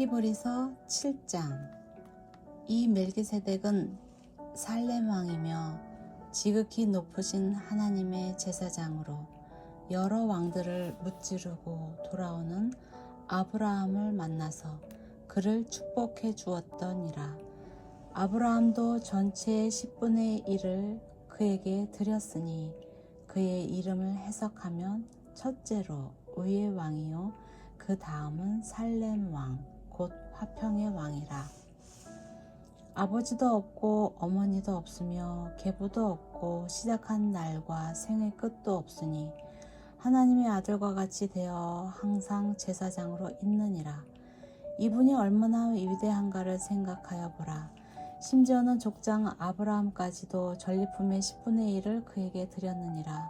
히브리서 7장. 이 멜기세덱은 살렘 왕이며 지극히 높으신 하나님의 제사장으로 여러 왕들을 무찌르고 돌아오는 아브라함을 만나서 그를 축복해 주었더니라. 아브라함도 전체의 10분의 1을 그에게 드렸으니 그의 이름을 해석하면 첫째로 의의 왕이요. 그 다음은 살렘 왕, 곧 화평의 왕이라. 아버지도 없고 어머니도 없으며 계부도 없고 시작한 날과 생의 끝도 없으니 하나님의 아들과 같이 되어 항상 제사장으로 있느니라. 이분이 얼마나 위대한가를 생각하여 보라. 심지어는 족장 아브라함까지도 전리품의 10분의 1을 그에게 드렸느니라.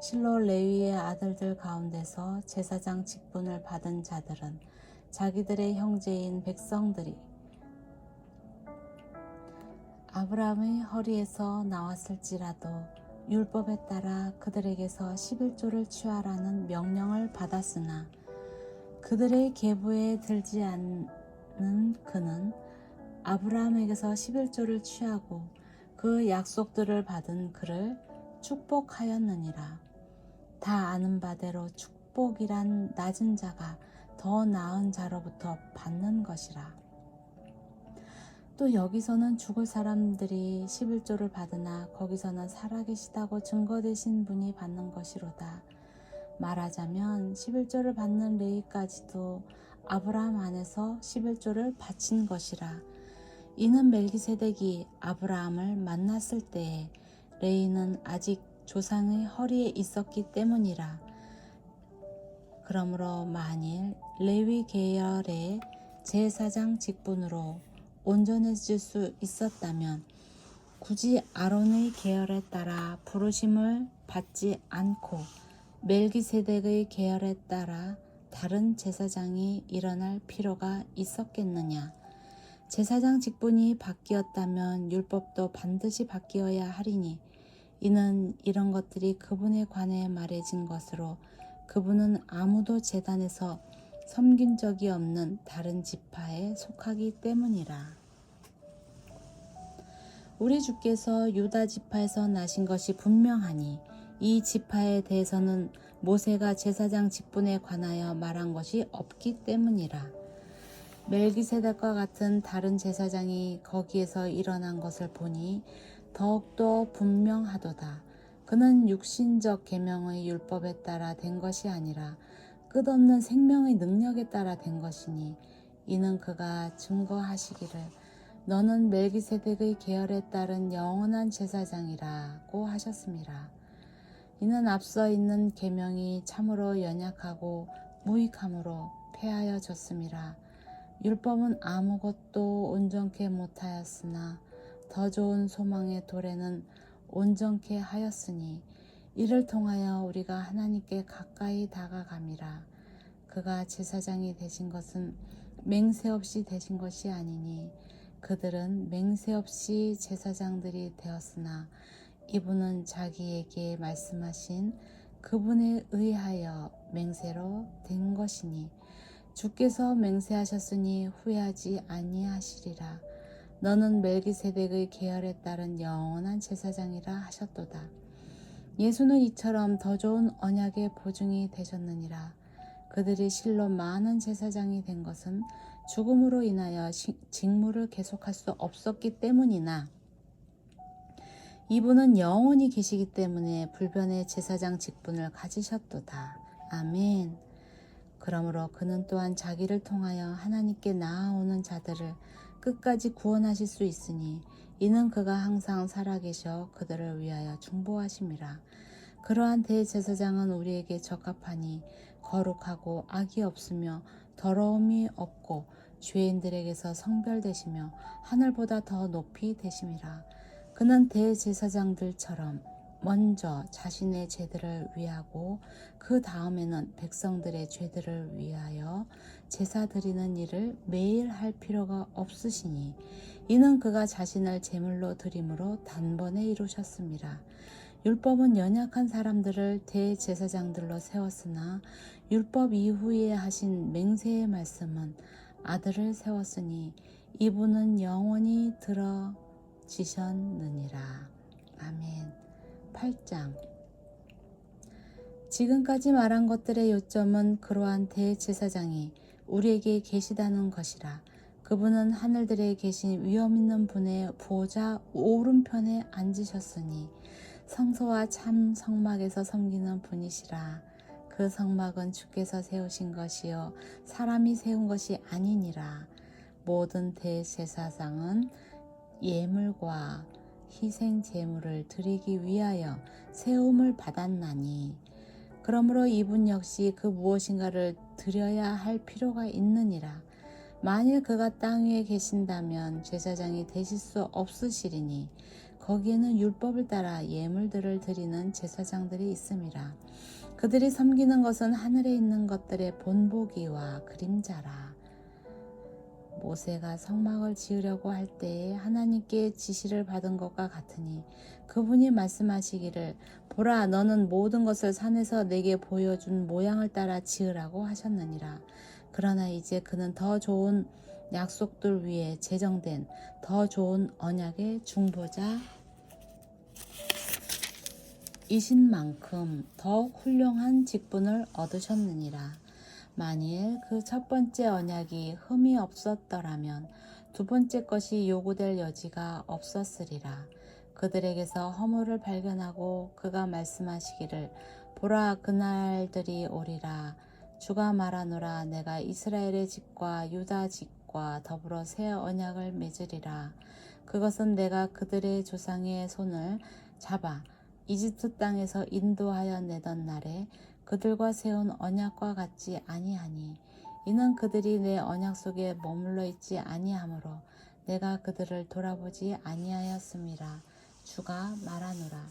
실로 레위의 아들들 가운데서 제사장 직분을 받은 자들은 자기들의 형제인 백성들이 아브라함의 허리에서 나왔을지라도 율법에 따라 그들에게서 11조를 취하라는 명령을 받았으나 그들의 계부에 들지 않는 그는 아브라함에게서 11조를 취하고 그 약속들을 받은 그를 축복하였느니라. 다 아는 바대로 축복이란 낮은 자가 더 나은 자로부터 받는 것이라. 또 여기서는 죽을 사람들이 11조를 받으나 거기서는 살아계시다고 증거되신 분이 받는 것이로다. 말하자면 11조를 받는 레이까지도 아브라함 안에서 11조를 바친 것이라. 이는 멜기세덱이 아브라함을 만났을 때에 레이는 아직 조상의 허리에 있었기 때문이라. 그러므로 만일 레위 계열의 제사장 직분으로 온전해질 수 있었다면 굳이 아론의 계열에 따라 부르심을 받지 않고 멜기세덱의 계열에 따라 다른 제사장이 일어날 필요가 있었겠느냐? 제사장 직분이 바뀌었다면 율법도 반드시 바뀌어야 하리니 이는 이런 것들이 그분에 관해 말해진 것으로 그분은 아무도 재단에서 섬긴 적이 없는 다른 지파에 속하기 때문이라. 우리 주께서 유다 지파에서 나신 것이 분명하니 이 지파에 대해서는 모세가 제사장 직분에 관하여 말한 것이 없기 때문이라. 멜기세덱과 같은 다른 제사장이 거기에서 일어난 것을 보니 더욱더 분명하도다. 그는 육신적 계명의 율법에 따라 된 것이 아니라 끝없는 생명의 능력에 따라 된 것이니 이는 그가 증거하시기를 너는 멜기세덱의 계열에 따른 영원한 제사장이라고 하셨습니다. 이는 앞서 있는 계명이 참으로 연약하고 무익함으로 폐하여 졌습니다. 율법은 아무것도 온전케 못하였으나 더 좋은 소망의 도래는 온전케 하였으니 이를 통하여 우리가 하나님께 가까이 다가감이라. 그가 제사장이 되신 것은 맹세 없이 되신 것이 아니니 그들은 맹세 없이 제사장들이 되었으나 이분은 자기에게 말씀하신 그분에 의하여 맹세로 된 것이니 주께서 맹세하셨으니 후회하지 아니하시리라. 너는 멜기세덱의 계열에 따른 영원한 제사장이라 하셨도다. 예수는 이처럼 더 좋은 언약의 보증이 되셨느니라. 그들이 실로 많은 제사장이 된 것은 죽음으로 인하여 직무를 계속할 수 없었기 때문이나 이분은 영원히 계시기 때문에 불변의 제사장 직분을 가지셨도다. 아멘. 그러므로 그는 또한 자기를 통하여 하나님께 나아오는 자들을 끝까지 구원하실 수 있으니 이는 그가 항상 살아계셔 그들을 위하여 중보하심이라. 그러한 대제사장은 우리에게 적합하니 거룩하고 악이 없으며 더러움이 없고 죄인들에게서 성별되시며 하늘보다 더 높이 되심이라. 그는 대제사장들처럼 먼저 자신의 죄들을 위하고 그 다음에는 백성들의 죄들을 위하여 제사 드리는 일을 매일 할 필요가 없으시니 이는 그가 자신을 제물로 드림으로 단번에 이루셨습니다. 율법은 연약한 사람들을 대제사장들로 세웠으나 율법 이후에 하신 맹세의 말씀은 아들을 세웠으니 이분은 영원히 들어지셨느니라. 아멘. 8장 지금까지 말한 것들의 요점은 그러한 대제사장이 우리에게 계시다는 것이라. 그분은 하늘들에 계신 위엄 있는 분의 보좌 오른편에 앉으셨으니 성소와 참 성막에서 섬기는 분이시라. 그 성막은 주께서 세우신 것이요 사람이 세운 것이 아니니라. 모든 대제사장은 예물과 희생 제물을 드리기 위하여 세움을 받았나니 그러므로 이분 역시 그 무엇인가를 드려야 할 필요가 있느니라. 만일 그가 땅 위에 계신다면 제사장이 되실 수 없으시리니 거기에는 율법을 따라 예물들을 드리는 제사장들이 있음이라. 그들이 섬기는 것은 하늘에 있는 것들의 본보기와 그림자라. 모세가 성막을 지으려고 할 때에 하나님께 지시를 받은 것과 같으니 그분이 말씀하시기를 보라 너는 모든 것을 산에서 내게 보여준 모양을 따라 지으라고 하셨느니라. 그러나 이제 그는 더 좋은 약속들 위에 제정된 더 좋은 언약의 중보자 이신 만큼 더욱 훌륭한 직분을 얻으셨느니라. 만일 그 첫 번째 언약이 흠이 없었더라면 두 번째 것이 요구될 여지가 없었으리라. 그들에게서 허물을 발견하고 그가 말씀하시기를 보라 그날들이 오리라. 주가 말하노라 내가 이스라엘의 집과 유다 집과 더불어 새 언약을 맺으리라. 그것은 내가 그들의 조상의 손을 잡아 이집트 땅에서 인도하여 내던 날에 그들과 세운 언약과 같지 아니하니 이는 그들이 내 언약 속에 머물러 있지 아니하므로 내가 그들을 돌아보지 아니하였음이라 주가 말하노라.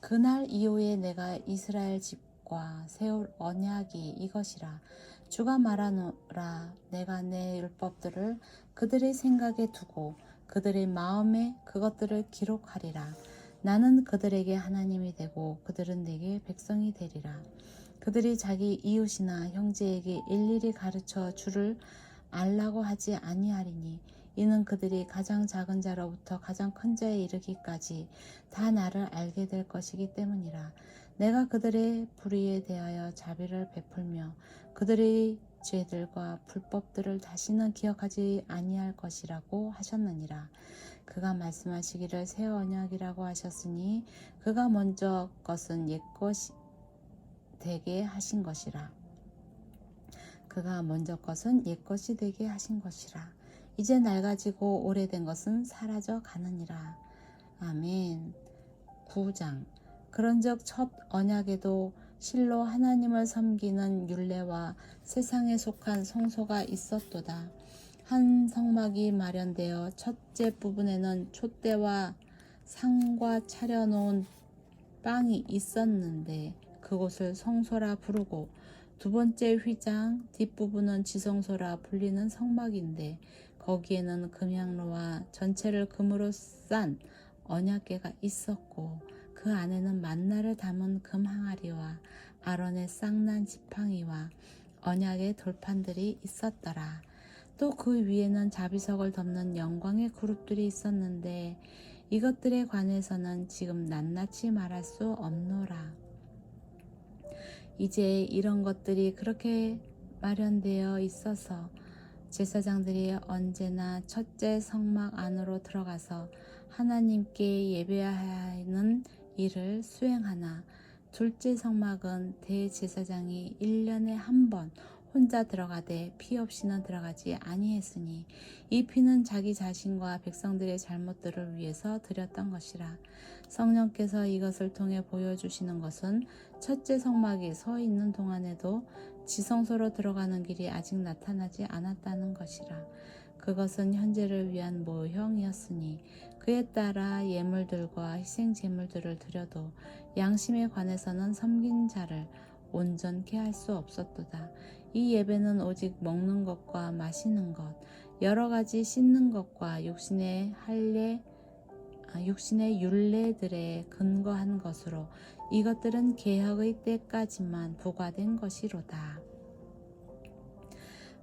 그날 이후에 내가 이스라엘 집과 세울 언약이 이것이라. 주가 말하노라. 내가 내 율법들을 그들의 생각에 두고 그들의 마음에 그것들을 기록하리라. 나는 그들에게 하나님이 되고 그들은 내게 백성이 되리라. 그들이 자기 이웃이나 형제에게 일일이 가르쳐 주를 알라고 하지 아니하리니 이는 그들이 가장 작은 자로부터 가장 큰 자에 이르기까지 다 나를 알게 될 것이기 때문이라. 내가 그들의 불의에 대하여 자비를 베풀며 그들의 죄들과 불법들을 다시는 기억하지 아니할 것이라고 하셨느니라. 그가 말씀하시기를 새 언약이라고 하셨으니 그가 먼저 것은 옛것이 되게 하신 것이라. 그가 먼저 것은 옛 것이 되게 하신 것이라. 이제 낡아지고 오래된 것은 사라져 가느니라. 아멘. 9장. 그런즉 첫 언약에도 실로 하나님을 섬기는 율례와 세상에 속한 성소가 있었도다. 한 성막이 마련되어 첫째 부분에는 촛대와 상과 차려놓은 빵이 있었는데 그곳을 성소라 부르고 두 번째 휘장 뒷부분은 지성소라 불리는 성막인데 거기에는 금향로와 전체를 금으로 싼 언약궤가 있었고 그 안에는 만나를 담은 금 항아리와 아론의 쌍난 지팡이와 언약의 돌판들이 있었더라. 또 그 위에는 자비석을 덮는 영광의 그룹들이 있었는데 이것들에 관해서는 지금 낱낱이 말할 수 없노라. 이제 이런 것들이 그렇게 마련되어 있어서 제사장들이 언제나 첫째 성막 안으로 들어가서 하나님께 예배하는 일을 수행하나 둘째 성막은 대제사장이 1년에 한 번 혼자 들어가되 피 없이는 들어가지 아니했으니 이 피는 자기 자신과 백성들의 잘못들을 위해서 드렸던 것이라 성령께서 이것을 통해 보여주시는 것은 첫째 성막이 서 있는 동안에도 지성소로 들어가는 길이 아직 나타나지 않았다는 것이라 그것은 현재를 위한 모형이었으니 그에 따라 예물들과 희생 제물들을 드려도 양심에 관해서는 섬긴 자를 온전케 할 수 없었도다. 이 예배는 오직 먹는 것과 마시는 것, 여러 가지 씻는 것과 육신의 할례, 아, 육신의 율례들에 근거한 것으로 이것들은 개혁의 때까지만 부과된 것이로다.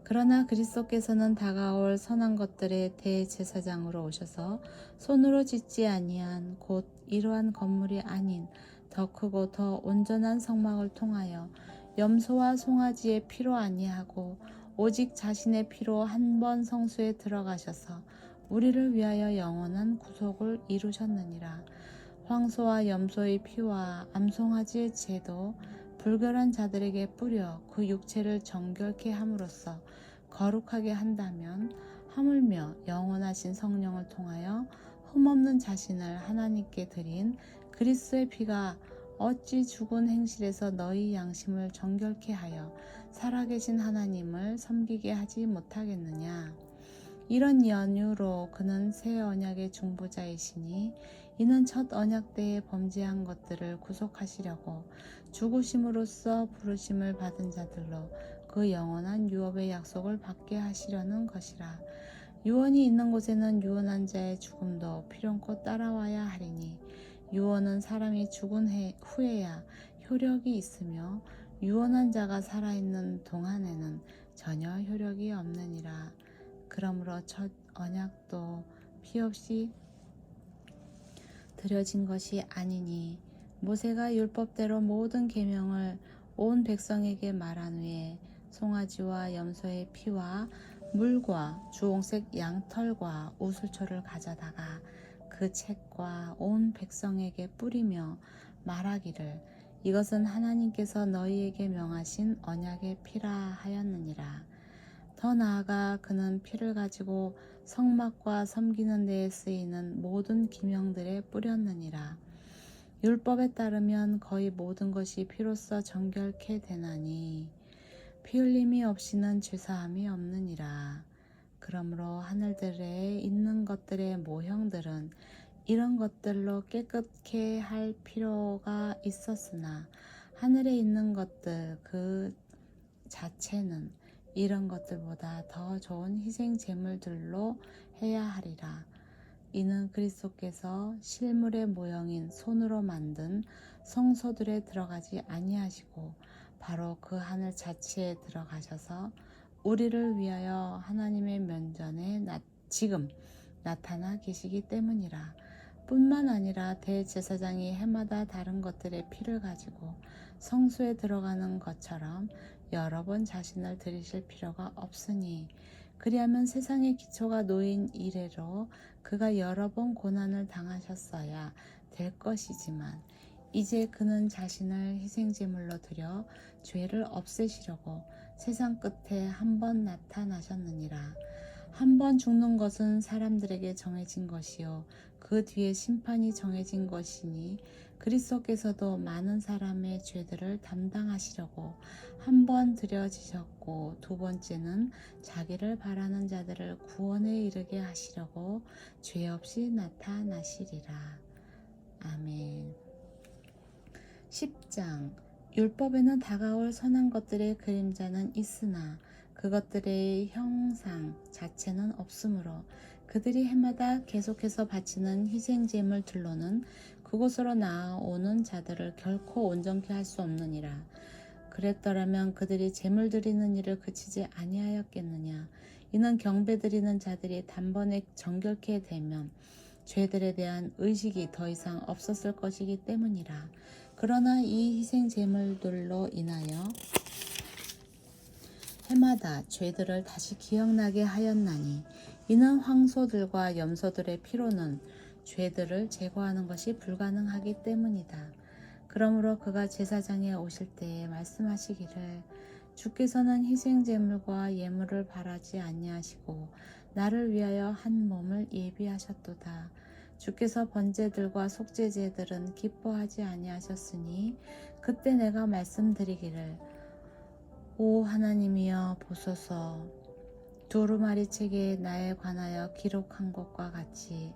그러나 그리스도께서는 다가올 선한 것들의 대제사장으로 오셔서 손으로 짓지 아니한 곧 이러한 건물이 아닌 더 크고 더 온전한 성막을 통하여 염소와 송아지의 피로 아니하고 오직 자신의 피로 한 번 성수에 들어가셔서 우리를 위하여 영원한 구속을 이루셨느니라. 황소와 염소의 피와 암송아지의 제도 불결한 자들에게 뿌려 그 육체를 정결케 함으로써 거룩하게 한다면 하물며 영원하신 성령을 통하여 흠없는 자신을 하나님께 드린 그리스도의 피가 어찌 죽은 행실에서 너희 양심을 정결케 하여 살아계신 하나님을 섬기게 하지 못하겠느냐. 이런 연유로 그는 새 언약의 중보자이시니 이는 첫 언약 때에 범죄한 것들을 구속하시려고 죽으심으로써 부르심을 받은 자들로 그 영원한 유업의 약속을 받게 하시려는 것이라. 유언이 있는 곳에는 유언한 자의 죽음도 필연코 따라와야 하리니 유언은 사람이 죽은 해- 후에야 효력이 있으며 유언한 자가 살아있는 동안에는 전혀 효력이 없느니라. 그러므로 첫 언약도 피 없이 드려진 것이 아니니 모세가 율법대로 모든 계명을 온 백성에게 말한 후에 송아지와 염소의 피와 물과 주홍색 양털과 우슬초를 가져다가 그 책과 온 백성에게 뿌리며 말하기를 이것은 하나님께서 너희에게 명하신 언약의 피라 하였느니라. 더 나아가 그는 피를 가지고 성막과 섬기는 데에 쓰이는 모든 기명들에 뿌렸느니라. 율법에 따르면 거의 모든 것이 피로써 정결케 되나니 피 흘림이 없이는 죄사함이 없느니라. 그러므로 하늘들에 있는 것들의 모형들은 이런 것들로 깨끗게 할 필요가 있었으나 하늘에 있는 것들 그 자체는 이런 것들보다 더 좋은 희생 제물들로 해야 하리라. 이는 그리스도께서 실물의 모형인 손으로 만든 성소들에 들어가지 아니하시고 바로 그 하늘 자체에 들어가셔서 우리를 위하여 하나님의 면전에 나, 지금 나타나 계시기 때문이라. 뿐만 아니라 대제사장이 해마다 다른 것들의 피를 가지고 성수에 들어가는 것처럼 여러 번 자신을 들이실 필요가 없으니 그리하면 세상의 기초가 놓인 이래로 그가 여러 번 고난을 당하셨어야 될 것이지만 이제 그는 자신을 희생제물로 드려 죄를 없애시려고 세상 끝에 한 번 나타나셨느니라. 한 번 죽는 것은 사람들에게 정해진 것이요 그 뒤에 심판이 정해진 것이니 그리스도께서도 많은 사람의 죄들을 담당하시려고 한번 드려지셨고 두 번째는 자기를 바라는 자들을 구원에 이르게 하시려고 죄 없이 나타나시리라. 아멘. 10장 율법에는 다가올 선한 것들의 그림자는 있으나 그것들의 형상 자체는 없으므로 그들이 해마다 계속해서 바치는 희생제물들로는 그곳으로 나아오는 자들을 결코 온전케 할 수 없느니라. 그랬더라면 그들이 제물 드리는 일을 그치지 아니하였겠느냐. 이는 경배 드리는 자들이 단번에 정결케 되면 죄들에 대한 의식이 더 이상 없었을 것이기 때문이라. 그러나 이 희생 제물들로 인하여 해마다 죄들을 다시 기억나게 하였나니 이는 황소들과 염소들의 피로는 죄들을 제거하는 것이 불가능하기 때문이다. 그러므로 그가 제사장에 오실 때에 말씀하시기를 주께서는 희생 제물과 예물을 바라지 아니하시고 나를 위하여 한 몸을 예비하셨도다. 주께서 번제들과 속죄제들은 기뻐하지 아니하셨으니 그때 내가 말씀드리기를 오 하나님이여 보소서 두루마리 책에 나에 관하여 기록한 것과 같이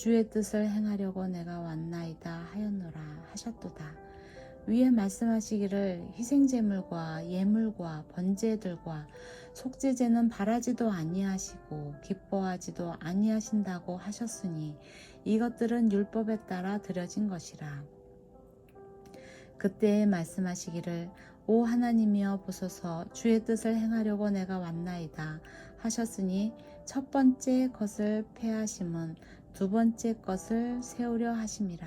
주의 뜻을 행하려고 내가 왔나이다 하였노라 하셨도다. 위에 말씀하시기를 희생제물과 예물과 번제들과 속죄제는 바라지도 아니하시고 기뻐하지도 아니하신다고 하셨으니 이것들은 율법에 따라 드려진 것이라. 그때에 말씀하시기를 오 하나님이여 보소서 주의 뜻을 행하려고 내가 왔나이다 하셨으니 첫 번째 것을 패하심은 두 번째 것을 세우려 하심이라.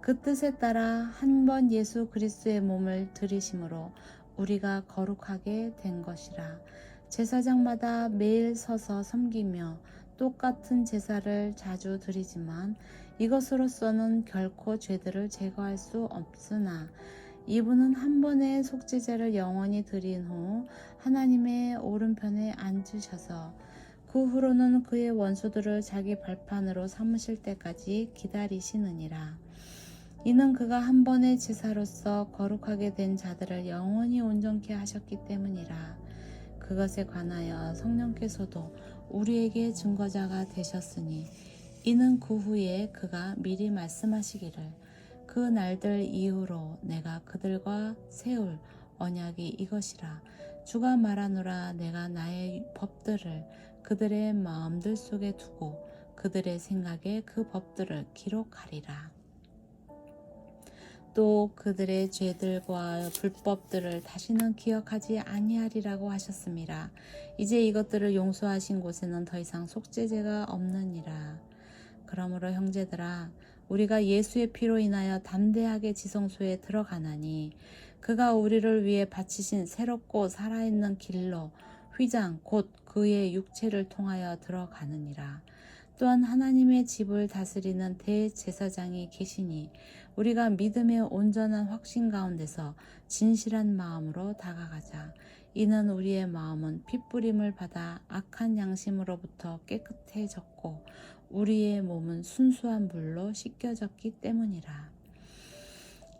그 뜻에 따라 한 번 예수 그리스도의 몸을 들이심으로 우리가 거룩하게 된 것이라. 제사장마다 매일 서서 섬기며 똑같은 제사를 자주 드리지만 이것으로서는 결코 죄들을 제거할 수 없으나 이분은 한 번의 속죄제를 영원히 드린 후 하나님의 오른편에 앉으셔서 그 후로는 그의 원수들을 자기 발판으로 삼으실 때까지 기다리시느니라. 이는 그가 한 번의 제사로서 거룩하게 된 자들을 영원히 온전케 하셨기 때문이라. 그것에 관하여 성령께서도 우리에게 증거자가 되셨으니 이는 그 후에 그가 미리 말씀하시기를 그 날들 이후로 내가 그들과 세울 언약이 이것이라 주가 말하노라 내가 나의 법들을 그들의 마음들 속에 두고 그들의 생각에 그 법들을 기록하리라 또 그들의 죄들과 불법들을 다시는 기억하지 아니하리라고 하셨습니다. 이제 이것들을 용서하신 곳에는 더 이상 속죄제가 없느니라. 그러므로 형제들아 우리가 예수의 피로 인하여 담대하게 지성소에 들어가나니 그가 우리를 위해 바치신 새롭고 살아있는 길로 휘장 곧 그의 육체를 통하여 들어가느니라. 또한 하나님의 집을 다스리는 대제사장이 계시니 우리가 믿음의 온전한 확신 가운데서 진실한 마음으로 다가가자. 이는 우리의 마음은 핏부림을 받아 악한 양심으로부터 깨끗해졌고 우리의 몸은 순수한 물로 씻겨졌기 때문이라.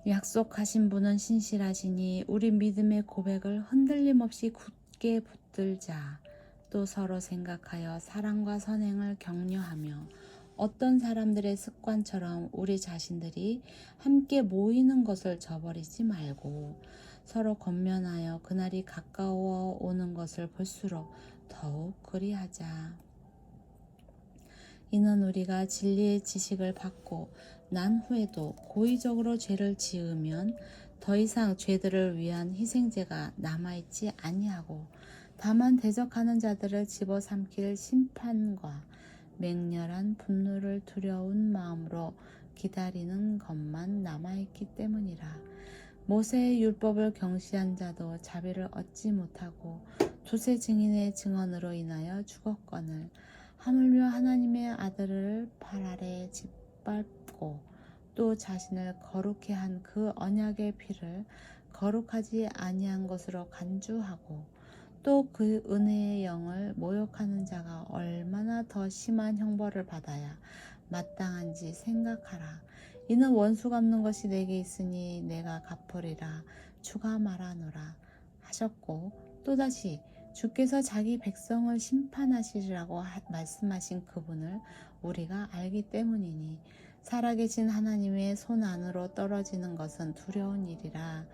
약속하신 분은 신실하시니 우리 믿음의 고백을 흔들림 없이 굳 게 붙들자. 또 서로 생각하여 사랑과 선행을 격려하며 어떤 사람들의 습관처럼 우리 자신들이 함께 모이는 것을 저버리지 말고 서로 건면하여 그날이 가까워 오는 것을 볼수록 더욱 그리하자. 이는 우리가 진리의 지식을 받고 난 후에도 고의적으로 죄를 지으면 더 이상 죄들을 위한 희생제가 남아있지 아니하고 다만 대적하는 자들을 집어삼킬 심판과 맹렬한 분노를 두려운 마음으로 기다리는 것만 남아있기 때문이라. 모세의 율법을 경시한 자도 자비를 얻지 못하고 두세 증인의 증언으로 인하여 죽었거늘 하물며 하나님의 아들을 발 아래 짓밟고 또 자신을 거룩해 한 그 언약의 피를 거룩하지 아니한 것으로 간주하고 또 그 은혜의 영을 모욕하는 자가 얼마나 더 심한 형벌을 받아야 마땅한지 생각하라. 이는 원수 갚는 것이 내게 있으니 내가 갚으리라. 주가 말하노라 하셨고 또다시 주께서 자기 백성을 심판하시리라고 하- 말씀하신 그분을 우리가 알기 때문이니 살아계신 하나님의 손 안으로 떨어지는 것은 두려운 일이라.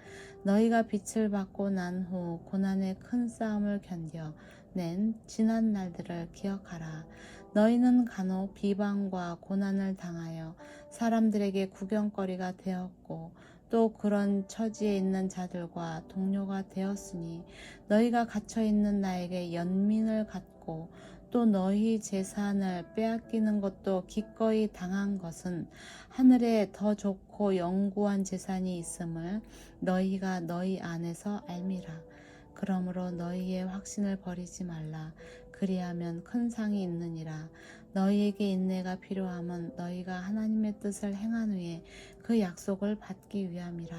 너희가 빛을 받고 난 후 고난의 큰 싸움을 견뎌 낸 지난 날들을 기억하라. 너희는 간혹 비방과 고난을 당하여 사람들에게 구경거리가 되었고 또 그런 처지에 있는 자들과 동료가 되었으니 너희가 갇혀 있는 나에게 연민을 갖고 또 너희 재산을 빼앗기는 것도 기꺼이 당한 것은 하늘에 더 좋고 영구한 재산이 있음을 너희가 너희 안에서 알미라. 그러므로 너희의 확신을 버리지 말라. 그리하면 큰 상이 있느니라. 너희에게 인내가 필요함은 너희가 하나님의 뜻을 행한 후에 그 약속을 받기 위함이라.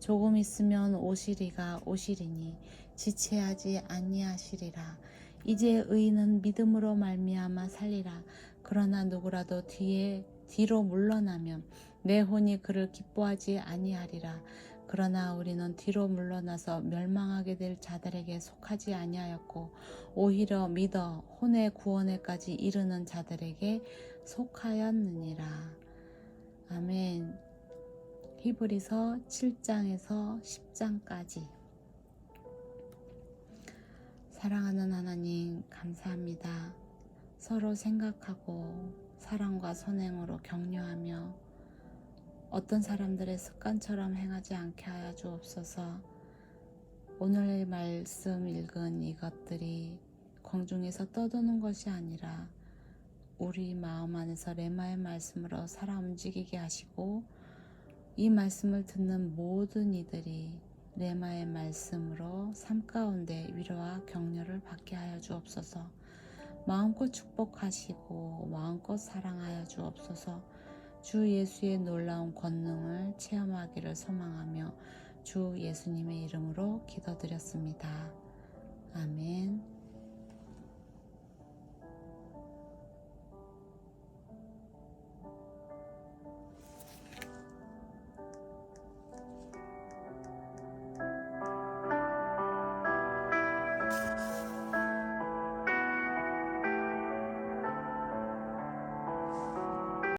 조금 있으면 오시리가 오시리니 지체하지 아니하시리라. 이제 의인은 믿음으로 말미암아 살리라. 그러나 누구라도 뒤에 뒤로 물러나면 내 혼이 그를 기뻐하지 아니하리라. 그러나 우리는 뒤로 물러나서 멸망하게 될 자들에게 속하지 아니하였고 오히려 믿어 혼의 구원에까지 이르는 자들에게 속하였느니라. 아멘. 히브리서 7장에서 10장까지 사랑하는 하나님 감사합니다. 서로 생각하고 사랑과 선행으로 격려하며 어떤 사람들의 습관처럼 행하지 않게 하여 주옵소서. 오늘 말씀 읽은 이것들이 공중에서 떠도는 것이 아니라 우리 마음 안에서 레마의 말씀으로 살아 움직이게 하시고 이 말씀을 듣는 모든 이들이 레마의 말씀으로 삶 가운데 위로와 격려를 받게 하여 주옵소서. 마음껏 축복하시고 마음껏 사랑하여 주옵소서. 주 예수의 놀라운 권능을 체험하기를 소망하며 주 예수님의 이름으로 기도드렸습니다. 아멘.